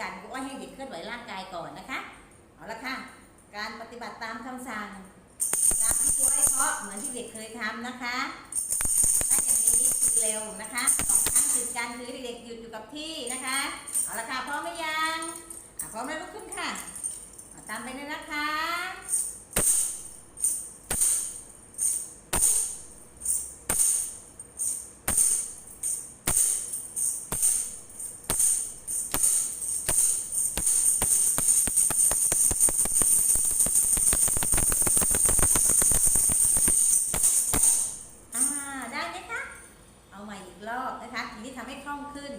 การียนรู้กันก็ให้เด็กเคลื่อนไหวร่างกายก่อนนะคะเอาละค่ะ การปฏิบัติตามคำสั่ง ตามที่ครูให้เคาะเหมือนที่เด็กเคยทำนะคะถ้าอย่างนี้คือเร็วนะคะสองครั้งติดกันคือเด็กหยุดอยู่กับที่นะคะเอาละค่ะพร้อมไหมยังพร้อมแล้วลุกขึ้นค่ะตามไปเลยนะคะ ทำให้คล่องขึ้น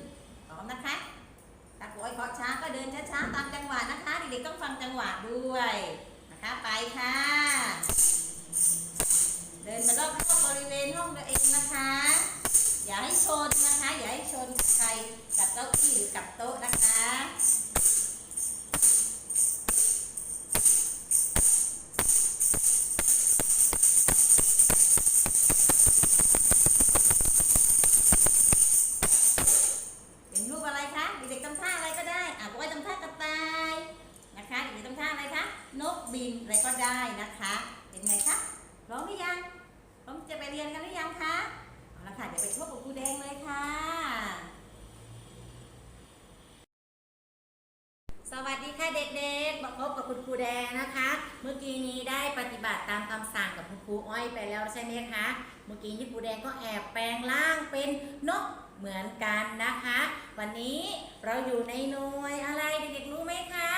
พร้อมนะคะถ้าปล่อยเคาะช้าก็เดินช้าๆตามจังหวะนะคะเด็กๆต้องฟังจังหวะด้วยนะคะไปค่ะ เดินไปรอบๆบริเวณห้องตัวเองนะคะ อย่าให้ชนนะคะ อย่าให้ชนใครกับเก้าอี้หรือกับโต๊ะนะคะ บินอะไรก็ได้นะคะเป็นไงคะร้อมหรือยังร้อมจะไปเรียนกันหรือยังคะเอาละค่ะเดี๋ยวไปพบกับครูแดงเลยค่ะ สวัสดีค่ะเด็กๆมาพบกับคุณครูแดงนะคะ เมื่อกี้นี้ได้ปฏิบัติตามคำสั่งกับคุณครูอ้อยไปแล้วใช่ไหมคะ เมื่อกี้ที่ครูแดงก็แอบแปลงร่างเป็นนกเหมือนกันนะคะ วันนี้เราอยู่ในหน่วยอะไรเด็กๆรู้ไหมคะ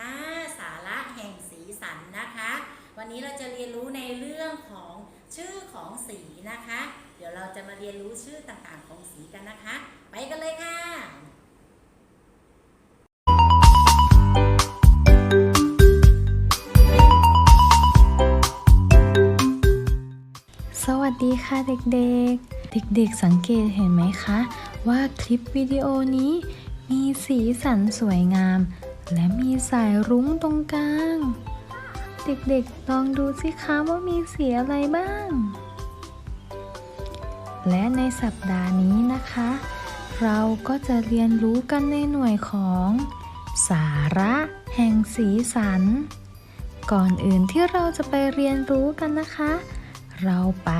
อ่าสาระแห่งสีสันนะคะ วันนี้เราจะเรียนรู้ในเรื่องของชื่อของสีนะคะ เดี๋ยวเราจะมาเรียนรู้ชื่อต่างๆของสีกันนะคะ ไปกันเลยค่ะสวัสดีค่ะเด็กๆ เด็กๆสังเกตเห็นไหมคะ ว่าคลิปวิดีโอนี้ มีสีสันสวยงาม และมีสายรุ้งตรงกลาง เด็กๆ ลองดูสิคะว่ามีสีอะไรบ้าง และในสัปดาห์นี้นะคะ เราก็จะเรียนรู้กันในหน่วยของ สาระแห่งสีสัน ก่อนอื่นที่เราจะไปเรียนรู้กันนะคะ เราไป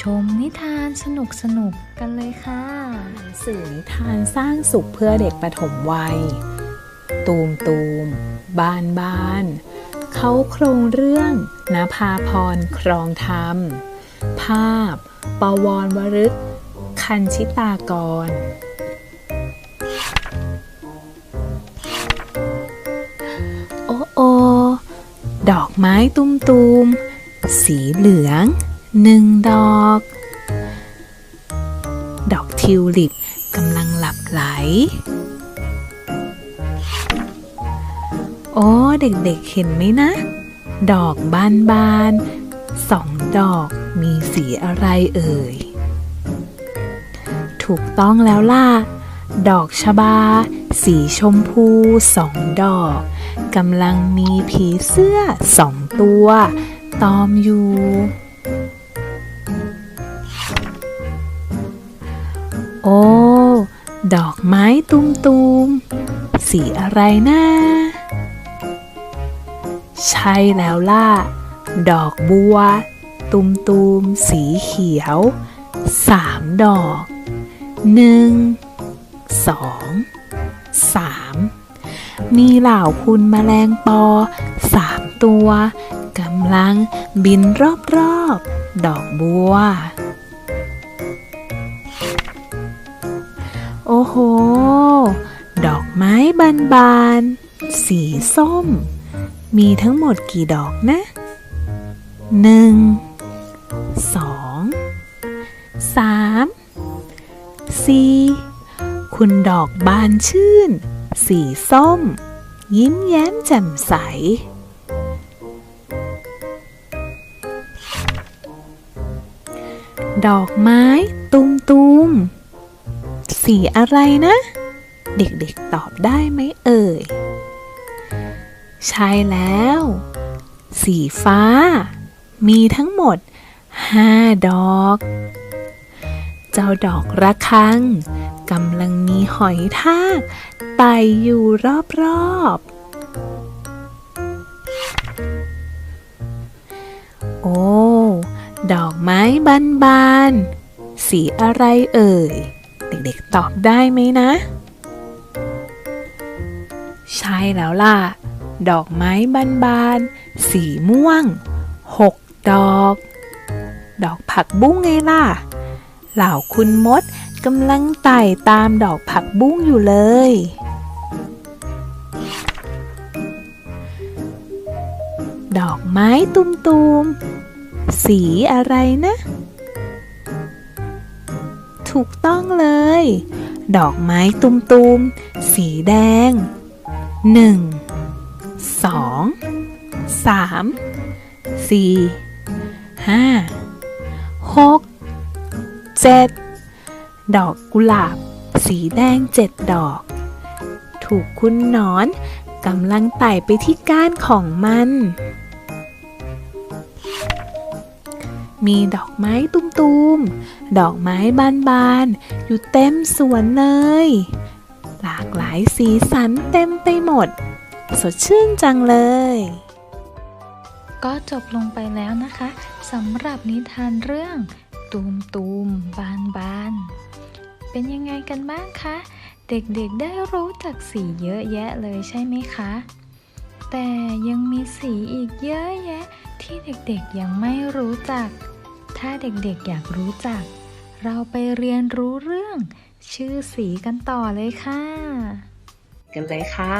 ชมนิทานสนุกๆกันเลยค่ะหนังสือนิทานสร้างสุขเพื่อเด็กปฐมวัย ตูมตูม บ้านบ้าน เขาโครงเรื่องนภาพรครองธรรม ภาพ ปวรวรึก คันชิตากร โอโอ ดอกไม้ตุ้มตูม สีเหลือง หนึ่งดอก ดอกทิวลิปกำลังหลับไหล โอ้เด็กๆเห็นไหมนะ ดอกบานบานๆสองดอกมีสีอะไรเอ่ย ถูกต้องแล้วล่ะ ดอกชบา สีชมพูสองดอกกำลังมีผีเสื้อสองตัว ตอมอยู่ โอ้ ดอกไม้ตุมตุมๆสีอะไรนะ ใช่แล้วล่ะ ดอกบัว ตุมตุมๆสีเขียวสามดอกหนึ่งสองสามมีเหล่าคุณแมลงปอสามตัวกำลังบินรอบๆ ดอกบัว โอ้โห ดอกไม้บานๆ สีส้ม มีทั้งหมดกี่ดอกนะหนึ่งสองสามสี่คุณดอกบานชื่น สีส้ม ยิ้มแย้มแจ่มใส ดอกไม้ตุมตุมๆสีอะไรนะ เด็กๆตอบได้ไหมเอ่ย ใช่แล้ว สีฟ้า มีทั้งหมดห้าดอก เจ้าดอกระฆังกำลังมีหอยทากไต่อยู่รอบๆ โอ้ ดอกไม้บานๆ สีอะไรเอ่ย เด็กๆตอบได้ไหมนะ ใช่แล้วล่ะ ดอกไม้บานๆ สีม่วงหกดอก ดอกผักบุ้งไงล่ะ เหล่าคุณมดกำลังไต่ตามดอกผักบุ้งอยู่เลย ดอกไม้ตุมๆ สีอะไรนะ ถูกต้องเลย ดอกไม้ตุมๆ สีแดงหนึ่ง 3 4 5 6 7 ดอกกุหลาบ สีแดงเจ็ดดอก ถูกคุณนอนกำลังไต่ไปที่ก้านของมัน มีดอกไม้ตุ้มๆ ดอกไม้บานๆ อยู่เต็มสวนเลย หลากหลายสีสันเต็มไปหมด สดชื่นจังเลย ก็จบลงไปแล้วนะคะสำหรับนิทานเรื่อง ตูมตูมบานบานเป็นยังไงกันบ้างคะ เด็กๆได้รู้จักสีเยอะแยะเลยใช่ไหมคะ แต่ยังมีสีอีกเยอะแยะ ที่เด็กๆยังไม่รู้จัก ถ้าเด็กๆอยากรู้จัก เราไปเรียนรู้เรื่อง ชื่อสีกันต่อเลยค่ะ กันเลยค่ะ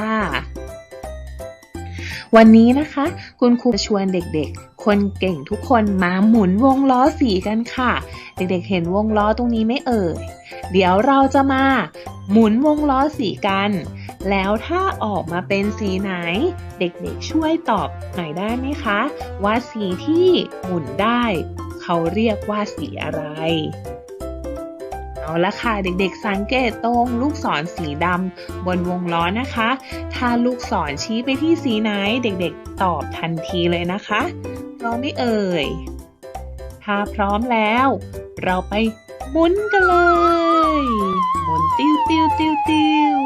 วันนี้นะคะ คุณครูจะชวนเด็กๆ คนเก่งทุกคนมาหมุนวงล้อสีกันค่ะ เด็กๆเห็นวงล้อตรงนี้ไหม่เอ่ย เดี๋ยวเราจะมาหมุนวงล้อสีกัน แล้วถ้าออกมาเป็นสีไหน เด็กๆช่วยตอบหน่อยได้ไหมคะ ว่าสีที่หมุนได้ เขาเรียกว่าสีอะไร เอาละค่ะเด็กๆ สังเกตตรงลูกศรสีดำบนวงล้อนะคะ ถ้าลูกศรชี้ไปที่สีไหนเด็กๆ ตอบทันทีเลยนะคะพร้อมไม่เอ่ย ถ้าพร้อมแล้ว เราไปหมุนกันเลยหมุนติ้วติ้วติ้วติ้ว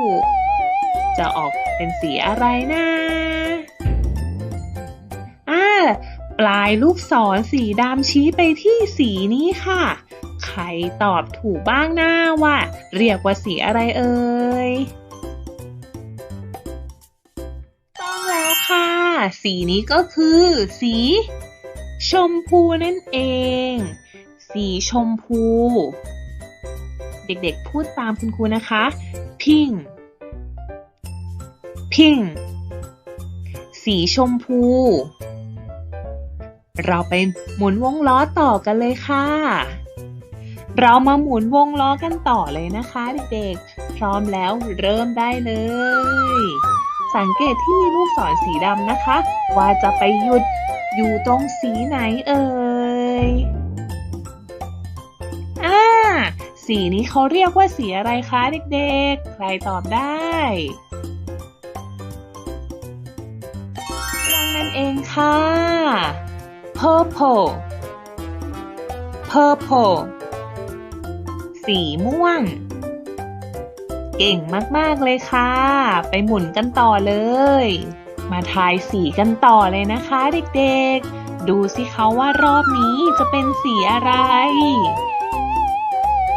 จะออกเป็นสีอะไรนะอ่าปลายลูกศรสีดำชี้ไปที่สีนี้ค่ะ ใครตอบถูกบ้างหน้าว่า เรียกว่าสีอะไรเอ่ยต้องแล้วค่ะ สีนี้ก็คือ สี ชมพูนั่นเอง สีชมพู เด็กๆพูดตามคุณครูนะคะ pink pink สีชมพู เราไปหมุนวงล้อต่อกันเลยค่ะ เรามาหมุนวงล้อกันต่อเลยนะคะเด็กๆ พร้อมแล้วเริ่มได้เลย สังเกตที่ลูกศรสีดำนะคะ ว่าจะไปหยุดอยู่ตรงสีไหนเอ่ยอ่าสีนี้เขาเรียกว่าสีอะไรคะเด็กๆ ใครตอบได้ม่วงนั่นเองค่ะ purple purple สีม่วง เก่งมาก ๆ เลยค่ะ ไปหมุนกันต่อเลย มาทายสีกันต่อเลยนะคะเด็ก ๆ ดูสิเขาว่ารอบนี้จะเป็นสีอะไร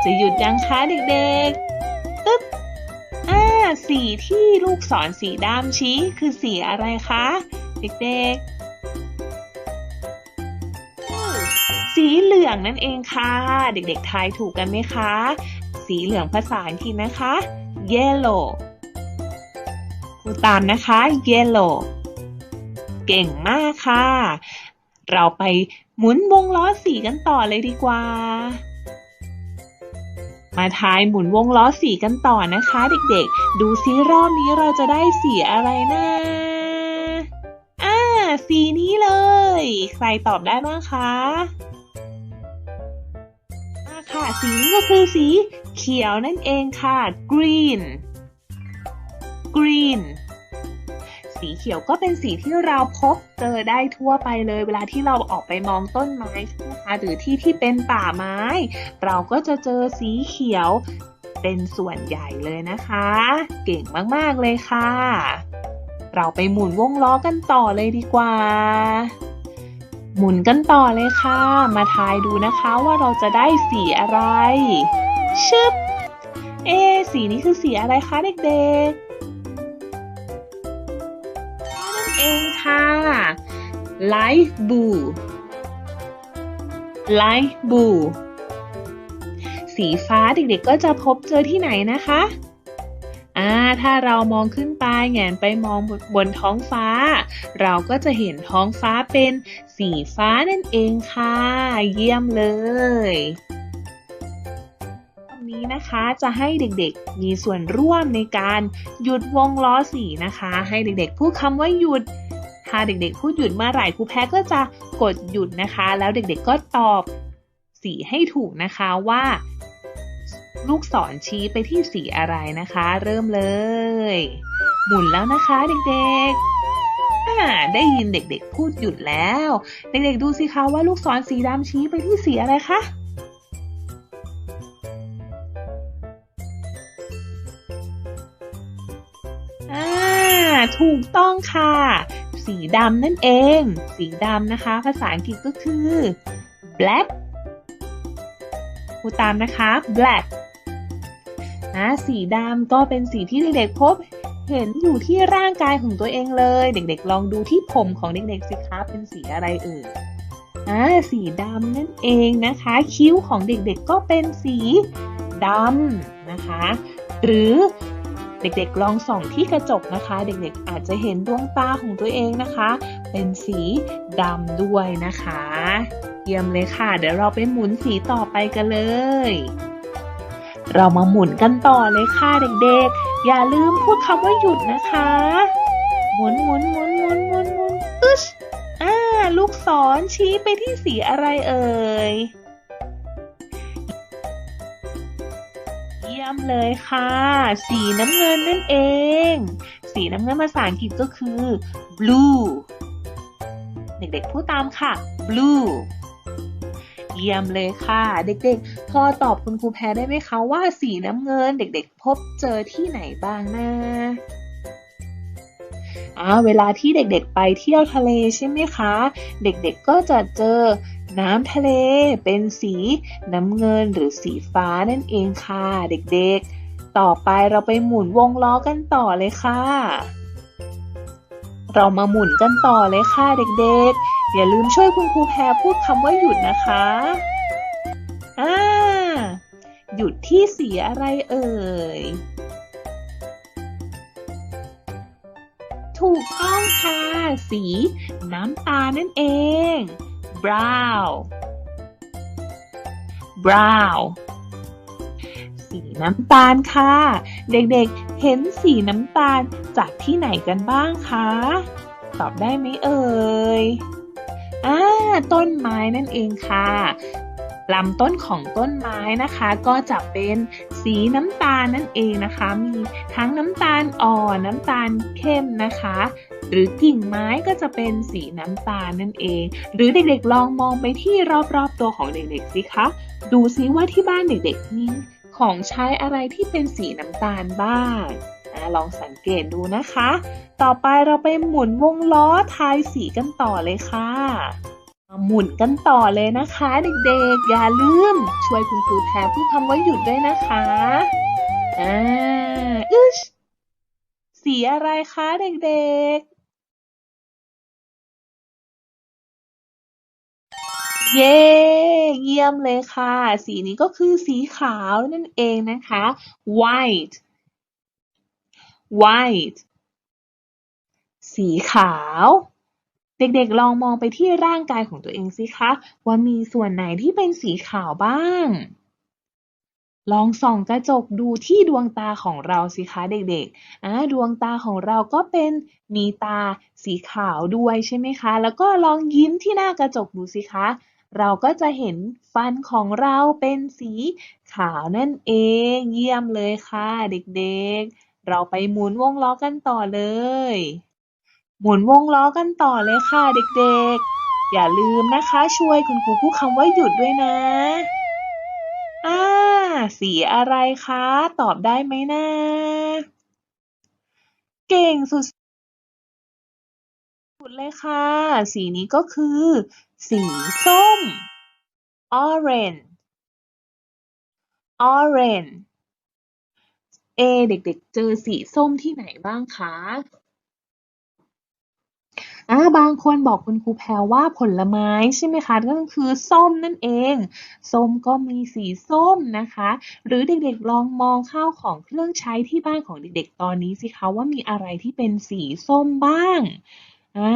จะหยุดยังคะเด็ก ๆ ตึ๊บอ่าสีที่ลูกศรสีดำชี้คือสีอะไรคะ เด็ก ๆ สีเหลืองนั่นเองค่ะ เด็กๆทายถูกกันไหมคะ สีเหลืองภาษาอังกฤษนะคะ yellow พูตามนะคะ yellow เก่งมากค่ะ เราไปหมุนวงล้อสีกันต่อเลยดีกว่า มาทายหมุนวงล้อสีกันต่อนะคะ เด็กๆ ดูซิรอบนี้เราจะได้สีอะไรนะอ่าสีนี้เลย ใครตอบได้บ้างคะ ค่ะ สีนี้ก็คือสีเขียวนั่นเองค่ะ green green สีเขียวก็เป็นสีที่เราพบเจอได้ทั่วไปเลย เวลาที่เราออกไปมองต้นไม้ใช่ไหมคะหรือที่ที่เป็นป่าไม้ เราก็จะเจอสีเขียวเป็นส่วนใหญ่เลยนะคะ เก่งมาก ๆ เลยค่ะ เราไปหมุนวงล้อกันต่อเลยดีกว่า หมุนกันต่อเลยค่ะ มาทายดูนะคะว่าเราจะได้สีอะไร ชึบ เอ สีนี้คือสีอะไรคะเด็กๆนั่นเองค่ะ light blue light blue สีฟ้าเด็กๆก็จะพบเจอที่ไหนนะคะ อ่าถ้าเรามองขึ้นไปแงนไปมองบนท้องฟ้า เราก็จะเห็นท้องฟ้าเป็นสีฟ้านั่นเองค่ะ เยี่ยมเลยวันนี้นะคะจะให้เด็กๆ มีส่วนร่วมในการหยุดวงล้อสีนะคะ ให้เด็กๆ พูดคำว่าหยุด ถ้าเด็กๆ พูดหยุดเมื่อไหร่ครูแพ้ก็จะกดหยุดนะคะ แล้วเด็กๆ ก็ตอบสีให้ถูกนะคะว่า ลูกศรชี้ไปที่สีอะไรนะคะ เริ่มเลย หมุนแล้วนะคะเด็กๆได้ยินเด็กๆพูดหยุดแล้ว เด็กๆดูสิคะว่าลูกศรสีดำชี้ไปที่สีอะไรคะถูกต้องค่ะ สีดำนั่นเอง สีดำนะคะ ภาษาอังกฤษก็คือ black พูดตามนะคะ black นะ สีดำก็เป็นสีที่เด็กๆพบ เห็นอยู่ที่ร่างกายของตัวเองเลย เด็กๆ ลองดูที่ผมของเด็กๆสิคะเป็นสีอะไรเอ่ยอ่าสีดำนั่นเองนะคะ คิ้วของเด็กๆก็เป็นสีดำนะคะ หรือเด็กๆ ลองส่องที่กระจกนะคะ เด็กๆ อาจจะเห็นดวงตาของตัวเองนะคะ เป็นสีดำด้วยนะคะ เยี่ยมเลยค่ะ เดี๋ยวเราไปหมุนสีต่อไปกันเลย เรามาหมุนกันต่อเลยค่ะเด็กๆ อย่าลืมพูดคำว่าหยุดนะคะ หมุนหมุนหมุนหมุนหมุนหมุนอึชอ่าลูกศรชี้ไปที่สีอะไรเอ่ย เยี่ยมเลยค่ะ สีน้ำเงินนั่นเอง สีน้ำเงินภาษาอังกฤษก็คือ blue เด็กๆพูดตามค่ะ blue เยี่ยมเลยค่ะ เด็กๆ พอตอบคุณครูแพรได้ไหมคะว่าสีน้ำเงินเด็กๆ พบเจอที่ไหนบ้างนะอ่าเวลาที่เด็กๆ ไปเที่ยวทะเลใช่ไหมคะ เด็กๆ ก็จะเจอน้ำทะเลเป็นสีน้ำเงินหรือสีฟ้านั่นเองค่ะ เด็กๆ ต่อไปเราไปหมุนวงล้อกันต่อเลยค่ะ เรามาหมุนกันต่อเลยค่ะเด็กๆ อย่าลืมช่วยคุณครูแพรพูดคำว่าหยุดนะคะ อ่า หยุดที่สีอะไรเอ่ย ถูกต้องค่ะ สีน้ำตาลนั่นเอง brown brown สีน้ำตาลค่ะ เด็กๆ เห็นสีน้ำตาลจากที่ไหนกันบ้างคะ ตอบได้ไหมเอ่ย อ่าต้นไม้นั่นเองค่ะลำต้นของต้นไม้นะคะ ก็จะเป็นสีน้ำตาลนั่นเองนะคะ มีทั้งน้ำตาลอ่อนน้ำตาลเข้มนะคะ หรือกิ่งไม้ก็จะเป็นสีน้ำตาลนั่นเอง หรือเด็กๆลองมองไปที่รอบๆตัวของเด็กๆสิคะดูซิว่าที่บ้านเด็กๆมีของใช้อะไรที่เป็นสีน้ำตาลบ้างอะลองสังเกตดูนะคะ ต่อไปเราไปหมุนวงล้อทายสีกันต่อเลยค่ะหมุนกันต่อเลยนะคะ เด็กๆ อย่าลืม ช่วยคุณครูแพรพูดคำไว่าหยุดด้วยนะคะอ่าอึชสีอะไรคะเด็กๆ เย้เยี่ยมเลยค่ะ สีนี้ก็คือสีขาวนั่นเองนะคะ white white สีขาว เด็กๆลองมองไปที่ร่างกายของตัวเองสิคะ ว่ามีส่วนไหนที่เป็นสีขาวบ้าง ลองส่องกระจกดูที่ดวงตาของเราสิคะเด็กๆอ่าดวงตาของเราก็เป็นมีตาสีขาวด้วยใช่ไหมคะ แล้วก็ลองยิ้มที่หน้ากระจกดูสิคะเราก็จะเห็นฟันของเราเป็นสีขาวนั่นเอง เยี่ยมเลยค่ะ เด็กๆ เราไปหมุนวงล้อกันต่อเลย หมุนวงล้อกันต่อเลยค่ะเด็กๆ อย่าลืมนะคะช่วยคุณครูพูดคำว่าหยุดด้วยนะอ่าสีอะไรคะ ตอบได้ไหมนะ เก่งสุดสุดเลยค่ะ สีนี้ก็คือ สีส้ม orange orange เอเด็กๆ เจอสีส้มที่ไหนบ้างคะ อ่าบางคนบอกคุณครูแพรว่าผลไม้ใช่ไหมคะก็คือส้มนั่นเอง ส้มก็มีสีส้มนะคะ หรือเด็กๆลองมองข้าวของเครื่องใช้ที่บ้านของเด็กๆตอนนี้สิคะว่ามีอะไรที่เป็นสีส้มบ้างอ่า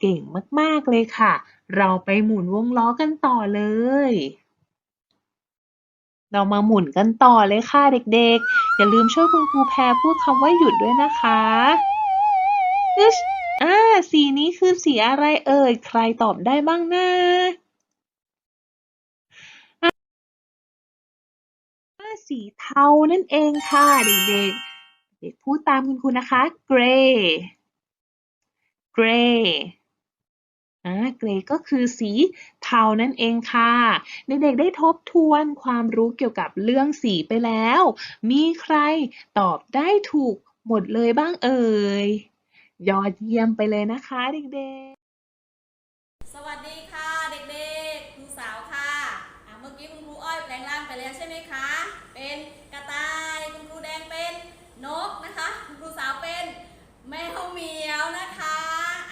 เก่งมากๆเลยค่ะ เราไปหมุนวงล้อกันต่อเลยเรามาหมุนกันต่อเลยค่ะเด็กๆ อย่าลืมช่วยคุณครูแพรพูดคำว่าหยุดด้วยนะคะอึช สีนี้คือสีอะไรเอ่ย ใครตอบได้บ้างนะอ่าสีเทานั่นเองค่ะเด็กๆ เด็กพูดตามคุณครูนะคะ gray gray อ่า gray ก็คือสีเทานั่นเองค่ะ เด็กๆได้ทบทวนความรู้เกี่ยวกับเรื่องสีไปแล้ว มีใครตอบได้ถูกหมดเลยบ้างเอ่ย ยอดเยี่ยมไปเลยนะคะเด็กๆ สวัสดีค่ะเด็กๆ ครูสาวค่ะอะเมื่อกี้คุณครูอ้อยแปลงร่างไปแล้วใช่ไหมคะ เป็นกระต่าย คุณครูแดงเป็นนกนะคะ คุณครูสาวเป็นแมวเหมียวนะคะ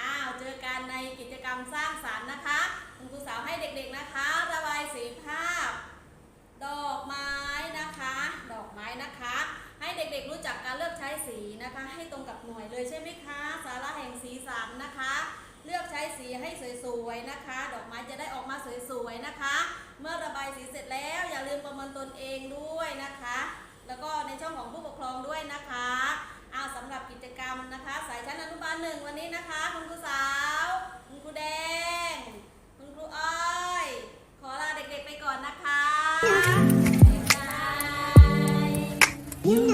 อ้าว เจอกันในกิจกรรมสร้างสรรค์นะคะ คุณครูสาวให้เด็กๆนะคะ ระบายสีภาพ ดอกไม้นะคะ ดอกไม้นะคะ ให้เด็กๆรู้จักการเลือกใช้สีนะคะ ให้ตรงกับหน่วยเลยใช่ไหมคะ สาระแห่งสีสันนะคะ เลือกใช้สีให้สวยๆนะคะ ดอกไม้จะได้ออกมาสวยๆนะคะ เมื่อระบายสีเสร็จแล้วอย่าลืมประเมินตนเองด้วยนะคะ แล้วก็ในช่องของผู้ปกครองด้วยนะคะเอาสำหรับกิจกรรมนะคะ สายชั้นอนุบาลหนึ่งวันนี้นะคะ คุณครูสาว คุณครูแดง คุณครูอ้อยขอลาเด็กๆไปก่อนนะคะบ๊ายบาย You know.